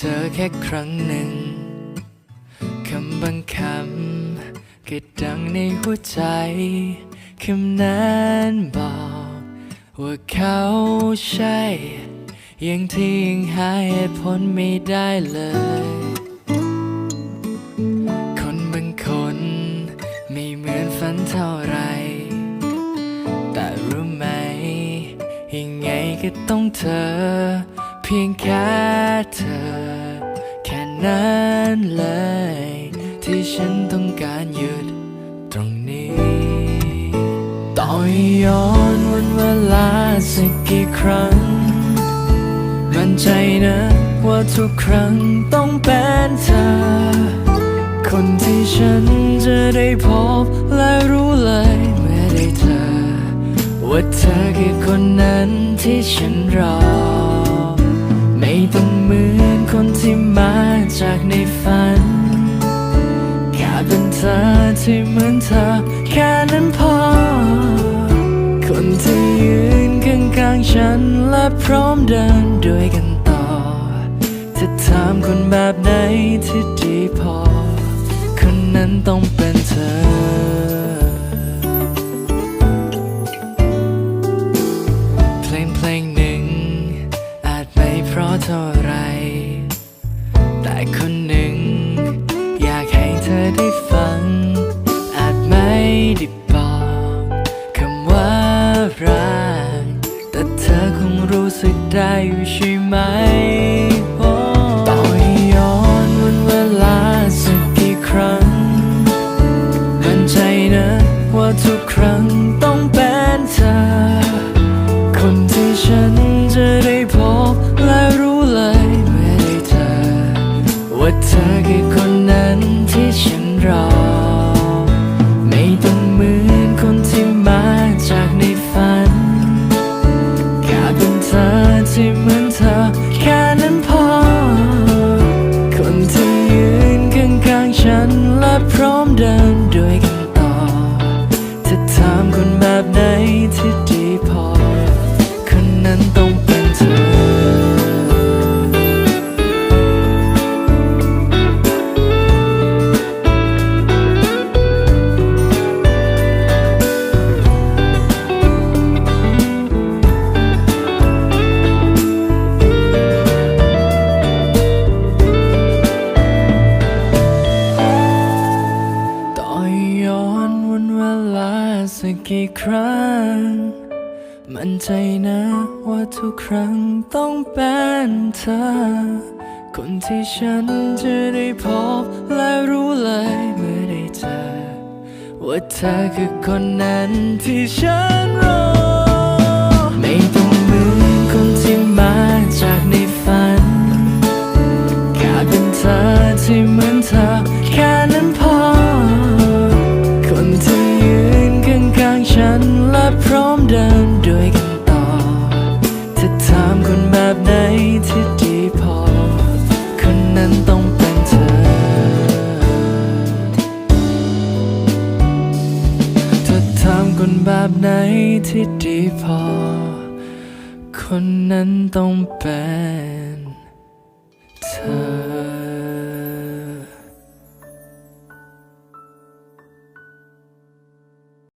เธอแค่ครั้งหนึ่ง คำบางคำก็ดังในหัวใจคำนั้นบอกว่าเขาใช่ยังที่ยังหาเหตุผลไม่ได้เลย คนบางคนไม่เหมือนฝันเท่าไร แต่รู้ไหม ยังไงก็ต้องเธอ พียงแค่เธอ แค่นั้นเลย ที่ฉันต้องการหยุดตรงนี้ต่อให้ย้อนวันเวลาสักกี่ครั้ง มั่นใจนะว่าทุกครั้งต้องเป็นเธอ คนที่ฉันจะได้พบและรู้เลยเมื่อได้เจอว่าเธอคือคนนั้นที่ฉันรอ เหมือนคนที่มาจากในฝันแค่เป็นเธอที่เหมือนเธอ แค่นั้นพอ คนที่ยืนข้างๆฉันและพร้อมเดินด้วยกันต่อ จะถามคนแบบไหนที่ดีพอ คนนั้นต้องเป็นเธอ เท่าไร แต่คนหนึ่ง อยากให้เธอได้ฟัง อาจไม่ได้บอกคำว่ารักแต่เธอคงรู้สึกได้อยู่ใช่ไหม อคือคนนั้นที่ฉันรอ ไม่ต้องเหมือนคนที่มาจากในฝันแค่เป็นเธอที่เหมือนเธอแค่นั้นพอ คนที่ยืนข้างๆฉันและพร้อมเดินด้วยกัน กี่ครั้ง มั่นใจนะว่าทุกครั้งต้องเป็นเธอ คนที่ฉันจะได้พบและรู้เลยเมื่อได้เจอ ว่าเธอคือคนนั้นที่ฉันรอ แบบไหนที่ดีพอ คนนั้นต้องเป็น